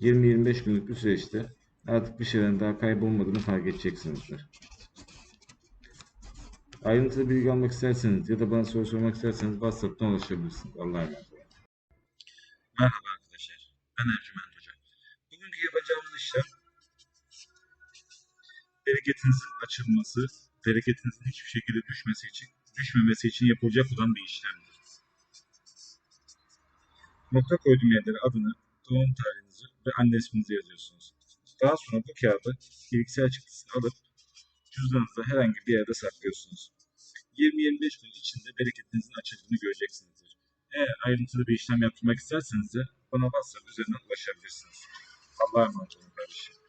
20-25 günlük bir süreçte artık bir şeylerin daha kaybolmadığını fark edeceksinizdir. Ayrıntılı bilgi almak isterseniz ya da bana soru sormak isterseniz WhatsApp'tan ulaşabilirsiniz. Allah'a emanet olun. Merhaba arkadaşlar. Ben Ercüment Hoca. Bugünkü yapacağımız işlem bereketinizin açılması, bereketinizin hiçbir şekilde düşmesi için, düşmemesi için yapılacak olan bir işlemdir. Nokta koyduğum yerlere adını, doğum tarihinizi ve anne isminizi yazıyorsunuz. Daha sonra bu kağıdı bilgisayar çıktısını alıp cüzdanınızda herhangi bir yerde saklıyorsunuz. 20-25 gün içinde bereketinizin açıldığını göreceksinizdir. Eğer ayrıntılı bir işlem yaptırmak isterseniz de bana WhatsApp üzerinden ulaşabilirsiniz. Allah'a emanet olun kardeşim.